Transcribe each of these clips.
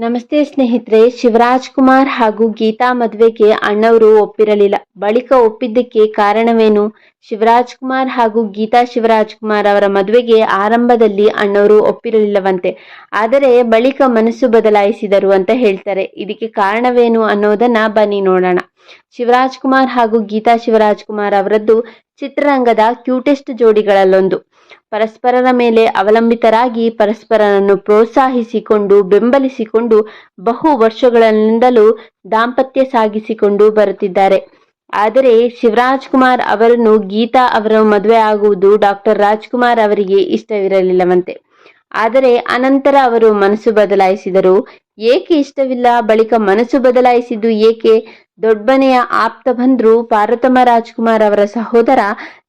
ನಮಸ್ತೆ ಸ್ನೇಹಿತರೆ, ಶಿವರಾಜ್ ಕುಮಾರ್ ಹಾಗೂ ಗೀತಾ ಮದುವೆಗೆ ಅಣ್ಣವರು ಒಪ್ಪಿರಲಿಲ್ಲ. ಬಳಿಕ ಒಪ್ಪಿದ್ದಕ್ಕೆ ಕಾರಣವೇನು? ಶಿವರಾಜ್ ಕುಮಾರ್ ಹಾಗೂ ಗೀತಾ ಶಿವರಾಜ್ ಕುಮಾರ್ ಅವರ ಮದುವೆಗೆ ಆರಂಭದಲ್ಲಿ ಅಣ್ಣವರು ಒಪ್ಪಿರಲಿಲ್ಲವಂತೆ. ಆದರೆ ಬಳಿಕ ಮನಸ್ಸು ಬದಲಾಯಿಸಿದರು ಅಂತ ಹೇಳ್ತಾರೆ. ಇದಕ್ಕೆ ಕಾರಣವೇನು ಅನ್ನೋದನ್ನ ಬನ್ನಿ ನೋಡೋಣ. ಶಿವರಾಜ್ ಕುಮಾರ್ ಹಾಗೂ ಗೀತಾ ಶಿವರಾಜ್ ಕುಮಾರ್ ಅವರದ್ದು ಚಿತ್ರರಂಗದ ಕ್ಯೂಟೆಸ್ಟ್ ಜೋಡಿಗಳಲ್ಲೊಂದು. ಪರಸ್ಪರರ ಮೇಲೆ ಅವಲಂಬಿತರಾಗಿ ಪರಸ್ಪರರನ್ನು ಪ್ರೋತ್ಸಾಹಿಸಿಕೊಂಡು, ಬೆಂಬಲಿಸಿಕೊಂಡು ಬಹು ವರ್ಷಗಳಿಂದಲೂ ದಾಂಪತ್ಯ ಸಾಗಿಸಿಕೊಂಡು ಬರುತ್ತಿದ್ದಾರೆ. ಆದರೆ ಶಿವರಾಜ್ ಕುಮಾರ್ ಅವರನ್ನು ಗೀತಾ ಅವರ ಮದುವೆ ಆಗುವುದು ಡಾಕ್ಟರ್ ರಾಜ್ಕುಮಾರ್ ಅವರಿಗೆ ಇಷ್ಟವಿರಲಿಲ್ಲವಂತೆ. ಆದರೆ ಅನಂತರ ಅವರು ಮನಸ್ಸು ಬದಲಾಯಿಸಿದರು. ಏಕೆ ಇಷ್ಟವಿಲ್ಲ? ಬಳಿಕ ಮನಸ್ಸು ಬದಲಾಯಿಸಿದ್ದು ಏಕೆ? ದೊಡ್ಡನೆಯ ಆಪ್ತ ಬಂದ್ರು ಪಾರ್ವತಮ್ಮ ರಾಜ್ಕುಮಾರ್ ಅವರ ಸಹೋದರ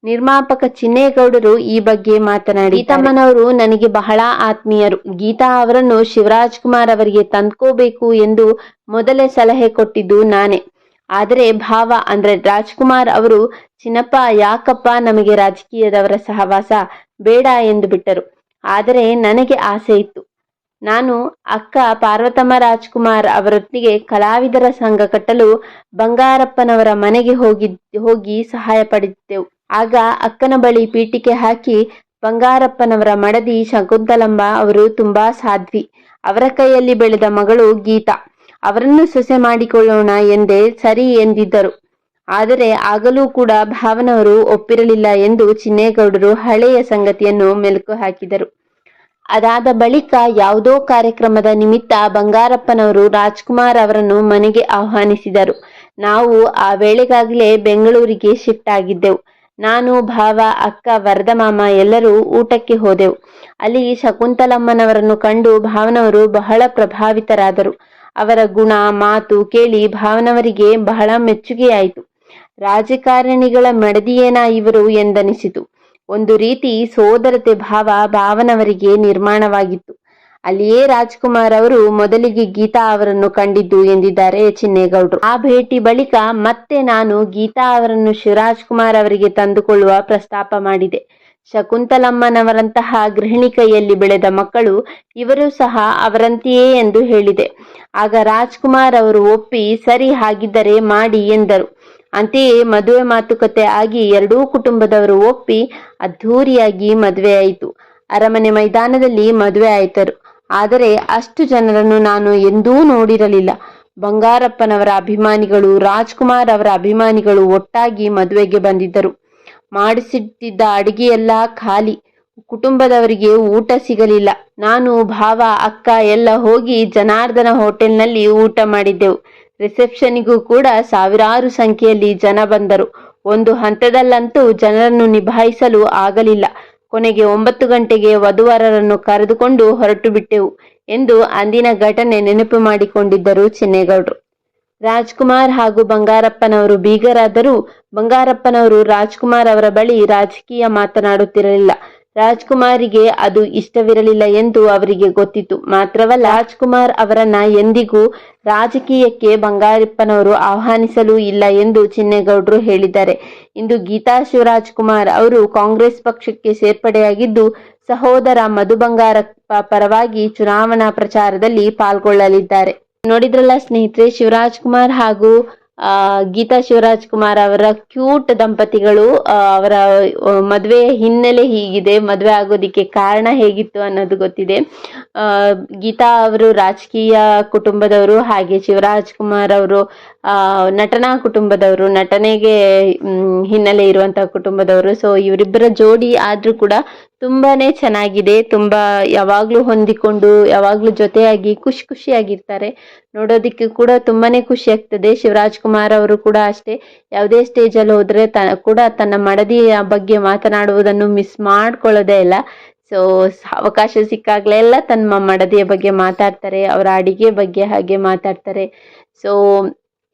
ನಿರ್ಮಾಪಕ ಚಿನ್ನೇಗೌಡರು ಈ ಬಗ್ಗೆ ಮಾತನಾಡಿ ತಮ್ಮನವರು ನನಗೆ ಬಹಳ ಆತ್ಮೀಯರು. ಗೀತಾ ಅವರನ್ನು ಶಿವರಾಜ್ ಕುಮಾರ್ ಅವರಿಗೆ ತಂದ್ಕೋಬೇಕು ಎಂದು ಮೊದಲೇ ಸಲಹೆ ಕೊಟ್ಟಿದ್ದು ನಾನೇ. ಆದರೆ ಭಾವ ಅಂದ್ರೆ ರಾಜ್ಕುಮಾರ್ ಅವರು, ಚಿನ್ನಪ್ಪ, ಯಾಕಪ್ಪ ನಮಗೆ ರಾಜಕೀಯದವರ ಸಹವಾಸ ಬೇಡ ಎಂದು ಬಿಟ್ಟರು. ಆದರೆ ನನಗೆ ಆಸೆ ಇತ್ತು. ನಾನು ಅಕ್ಕ ಪಾರ್ವತಮ್ಮ ರಾಜ್ಕುಮಾರ್ ಅವರೊಟ್ಟಿಗೆ ಕಲಾವಿದರ ಸಂಘ ಕಟ್ಟಲು ಬಂಗಾರಪ್ಪನವರ ಮನೆಗೆ ಹೋಗಿ ಹೋಗಿ ಸಹಾಯ ಪಡೆದಿದ್ದೆವು ಆಗ ಅಕ್ಕನ ಬಳಿ ಪೀಠಿಕೆ ಹಾಕಿ ಬಂಗಾರಪ್ಪನವರ ಮಡದಿ ಶಕುಂತಲಂಬ ಅವರು ತುಂಬಾ ಸಾಧ್ವಿ. ಅವರ ಕೈಯಲ್ಲಿ ಬೆಳೆದ ಮಗಳು ಗೀತಾ. ಅವರನ್ನು ಸೊಸೆ ಮಾಡಿಕೊಳ್ಳೋಣ ಎಂದೇ ಸರಿ ಎಂದಿದ್ದರು. ಆದರೆ ಆಗಲೂ ಕೂಡ ಭಾವನವರು ಒಪ್ಪಿರಲಿಲ್ಲ ಎಂದು ಚಿನ್ನೇಗೌಡರು ಹಳೆಯ ಸಂಗತಿಯನ್ನು ಮೆಲುಕು ಹಾಕಿದರು. ಅದಾದ ಬಳಿಕ ಯಾವುದೋ ಕಾರ್ಯಕ್ರಮದ ನಿಮಿತ್ತ ಬಂಗಾರಪ್ಪನವರು ರಾಜ್ಕುಮಾರ್ ಅವರನ್ನು ಮನೆಗೆ ಆಹ್ವಾನಿಸಿದರು. ನಾವು ಆ ವೇಳೆಗಾಗಲೇ ಬೆಂಗಳೂರಿಗೆ ಶಿಫ್ಟ್ ಆಗಿದ್ದೆವು. ನಾನು, ಭಾವ, ಅಕ್ಕ, ವರದಮಾಮ ಎಲ್ಲರೂ ಊಟಕ್ಕೆ ಹೋದೆವು. ಅಲ್ಲಿ ಶಕುಂತಲಮ್ಮನವರನ್ನು ಕಂಡು ಭಾವನವರು ಬಹಳ ಪ್ರಭಾವಿತರಾದರು. ಅವರ ಗುಣ, ಮಾತು ಕೇಳಿ ಭಾವನವರಿಗೆ ಬಹಳ ಮೆಚ್ಚುಗೆಯಾಯಿತು. ರಾಜಕಾರಣಿಗಳ ಮಡದಿಯೇನ ಇವರು ಎಂದನಿಸಿತು. ಒಂದು ರೀತಿ ಸೋದರತೆ ಭಾವ ಭಾವನವರಿಗೆ ನಿರ್ಮಾಣವಾಗಿತ್ತು. ಅಲ್ಲಿಯೇ ರಾಜ್ಕುಮಾರ್ ಅವರು ಮೊದಲಿಗೆ ಗೀತಾ ಅವರನ್ನು ಕಂಡಿದ್ದು ಎಂದಿದ್ದಾರೆ ಚಿನ್ನೇಗೌಡರು. ಆ ಭೇಟಿ ಬಳಿಕ ಮತ್ತೆ ನಾನು ಗೀತಾ ಅವರನ್ನು ಶಿವರಾಜ್ ಕುಮಾರ್ ಅವರಿಗೆ ತಂದುಕೊಳ್ಳುವ ಪ್ರಸ್ತಾಪ ಮಾಡಿದೆ. ಶಕುಂತಲಮ್ಮನವರಂತಹ ಗೃಹಿಣಿ ಕೈಯಲ್ಲಿ ಬೆಳೆದ ಮಕ್ಕಳು ಇವರು ಸಹ ಅವರಂತೆಯೇ ಎಂದು ಹೇಳಿದೆ. ಆಗ ರಾಜ್ಕುಮಾರ್ ಅವರು ಒಪ್ಪಿ ಸರಿ ಹಾಗಿದ್ದರೆ ಮಾಡಿ ಎಂದರು. ಅಂತೆಯೇ ಮದುವೆ ಮಾತುಕತೆ ಆಗಿ ಎರಡೂ ಕುಟುಂಬದವರು ಒಪ್ಪಿ ಅದ್ಧೂರಿಯಾಗಿ ಮದುವೆ ಆಯಿತು ಅರಮನೆ ಮೈದಾನದಲ್ಲಿ ಮದುವೆ ಆಯ್ತರು ಆದರೆ ಅಷ್ಟು ಜನರನ್ನು ನಾನು ಎಂದೂ ನೋಡಿರಲಿಲ್ಲ. ಬಂಗಾರಪ್ಪನವರ ಅಭಿಮಾನಿಗಳು, ರಾಜ್ಕುಮಾರ್ ಅವರ ಅಭಿಮಾನಿಗಳು ಒಟ್ಟಾಗಿ ಮದುವೆಗೆ ಬಂದಿದ್ದರು. ಮಾಡಿಸಿಟ್ಟಿದ್ದ ಅಡಿಗೆಯೆಲ್ಲ ಖಾಲಿ. ಕುಟುಂಬದವರಿಗೆ ಊಟ ಸಿಗಲಿಲ್ಲ. ನಾನು, ಭಾವ, ಅಕ್ಕ ಎಲ್ಲ ಹೋಗಿ ಜನಾರ್ದನ ಹೋಟೆಲ್ನಲ್ಲಿ ಊಟ ಮಾಡಿದ್ದೆವು. ರಿಸೆಪ್ಷನಿಗೂ ಕೂಡ ಸಾವಿರಾರು ಸಂಖ್ಯೆಯಲ್ಲಿ ಜನ ಬಂದರು. ಒಂದು ಹಂತದಲ್ಲಂತೂ ಜನರನ್ನು ನಿಭಾಯಿಸಲು ಆಗಲಿಲ್ಲ. ಕೊನೆಗೆ ಒಂಬತ್ತು ಗಂಟೆಗೆ ವಧುವರರನ್ನು ಕರೆದುಕೊಂಡು ಹೊರಟು ಬಿಟ್ಟೆವು ಎಂದು ಅಂದಿನ ಘಟನೆ ನೆನಪು ಮಾಡಿಕೊಂಡಿದ್ದರು ಚೆನ್ನೇಗೌಡರು. ರಾಜ್ಕುಮಾರ್ ಹಾಗೂ ಬಂಗಾರಪ್ಪನವರು ಬೀಗರಾದರೂ ಬಂಗಾರಪ್ಪನವರು ರಾಜ್ಕುಮಾರ್ ಅವರ ಬಳಿ ರಾಜಕೀಯ ಮಾತನಾಡುತ್ತಿರಲಿಲ್ಲ. ರಾಜ್ಕುಮಾರಿಗೆ ಅದು ಇಷ್ಟವಿರಲಿಲ್ಲ ಎಂದು ಅವರಿಗೆ ಗೊತ್ತಿತ್ತು. ಮಾತ್ರವಲ್ಲ, ರಾಜ್ಕುಮಾರ್ ಅವರನ್ನ ಎಂದಿಗೂ ರಾಜಕೀಯಕ್ಕೆ ಬಂಗಾರಪ್ಪನವರು ಆಹ್ವಾನಿಸಲು ಇಲ್ಲ ಎಂದು ಚಿನ್ನೇಗೌಡರು ಹೇಳಿದ್ದಾರೆ. ಇಂದು ಗೀತಾ ಶಿವರಾಜ್ ಕುಮಾರ್ ಅವರು ಕಾಂಗ್ರೆಸ್ ಪಕ್ಷಕ್ಕೆ ಸೇರ್ಪಡೆಯಾಗಿದ್ದು, ಸಹೋದರ ಮಧು ಬಂಗಾರಪ್ಪ ಪರವಾಗಿ ಚುನಾವಣಾ ಪ್ರಚಾರದಲ್ಲಿ ಪಾಲ್ಗೊಳ್ಳಲಿದ್ದಾರೆ. ನೋಡಿದ್ರಲ್ಲ ಸ್ನೇಹಿತರೆ ಶಿವರಾಜ್ ಕುಮಾರ್ ಹಾಗೂ ಗೀತಾ ಶಿವರಾಜ್ ಕುಮಾರ್ ಅವರ ಕ್ಯೂಟ್ ದಂಪತಿಗಳು ಅವರ ಮದುವೆ ಹಿನ್ನೆಲೆ ಹೀಗಿದೆ. ಮದುವೆ ಆಗೋದಿಕ್ಕೆ ಕಾರಣ ಹೇಗಿತ್ತು ಅನ್ನೋದು ಗೊತ್ತಿದೆ. ಗೀತಾ ಅವರು ರಾಜಕೀಯ ಕುಟುಂಬದವರು, ಹಾಗೆ ಶಿವರಾಜ್ ಕುಮಾರ್ ಅವರು ನಟನಾ ಕುಟುಂಬದವರು, ನಟನೆಗೆ ಹಿನ್ನೆಲೆ ಇರುವಂತಹ ಕುಟುಂಬದವರು. ಸೊ ಇವರಿಬ್ಬರ ಜೋಡಿ ಆದ್ರೂ ಕೂಡ ತುಂಬಾನೇ ಚೆನ್ನಾಗಿದೆ. ತುಂಬಾ ಯಾವಾಗ್ಲೂ ಹೊಂದಿಕೊಂಡು, ಯಾವಾಗ್ಲೂ ಜೊತೆಯಾಗಿ ಖುಷಿ ಖುಷಿಯಾಗಿರ್ತಾರೆ. ನೋಡೋದಿಕ್ಕೆ ಕೂಡ ತುಂಬಾನೇ ಖುಷಿ ಆಗ್ತದೆ. ಶಿವರಾಜ್ ಕುಮಾರ್ ಅವರು ಕೂಡ ಅಷ್ಟೇ. ಯಾವುದೇ ಸ್ಟೇಜ್ ಅಲ್ಲಿ ಹೋದ್ರೆ ತ, ಕೂಡ ತನ್ನ ಮಡದಿಯ ಬಗ್ಗೆ ಮಾತನಾಡುವುದನ್ನು ಮಿಸ್ ಮಾಡ್ಕೊಳ್ಳೋದೇ ಇಲ್ಲ. ಸೊ ಅವಕಾಶ ಸಿಕ್ಕಾಗ್ಲೆಲ್ಲ ತನ್ನ ಮಡದಿಯ ಬಗ್ಗೆ ಮಾತಾಡ್ತಾರೆ, ಅವರ ಅಡಿಗೆ ಬಗ್ಗೆ ಹಾಗೆ ಮಾತಾಡ್ತಾರೆ. ಸೊ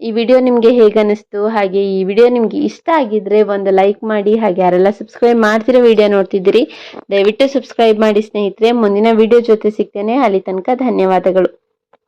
ಈ ವಿಡಿಯೋ ನಿಮಗೆ ಹೇಗೆ ಅನಿಸ್ತು? ಹಾಗೆ ಈ ವಿಡಿಯೋ ನಿಮಗೆ ಇಷ್ಟ ಆಗಿದ್ರೆ ಒಂದು ಲೈಕ್ ಮಾಡಿ, ಹಾಗೆ ಯಾರೆಲ್ಲ ಸಬ್ಸ್ಕ್ರೈಬ್ ಮಾಡ್ತಿರೋ ವಿಡಿಯೋ ನೋಡ್ತಿದ್ದೀರಿ, ದಯವಿಟ್ಟು ಸಬ್ಸ್ಕ್ರೈಬ್ ಮಾಡಿ ಸ್ನೇಹಿತರೆ. ಮುಂದಿನ ವಿಡಿಯೋ ಜೊತೆ ಸಿಗ್ತೇನೆ. ಅಲ್ಲಿ ತನಕ ಧನ್ಯವಾದಗಳು.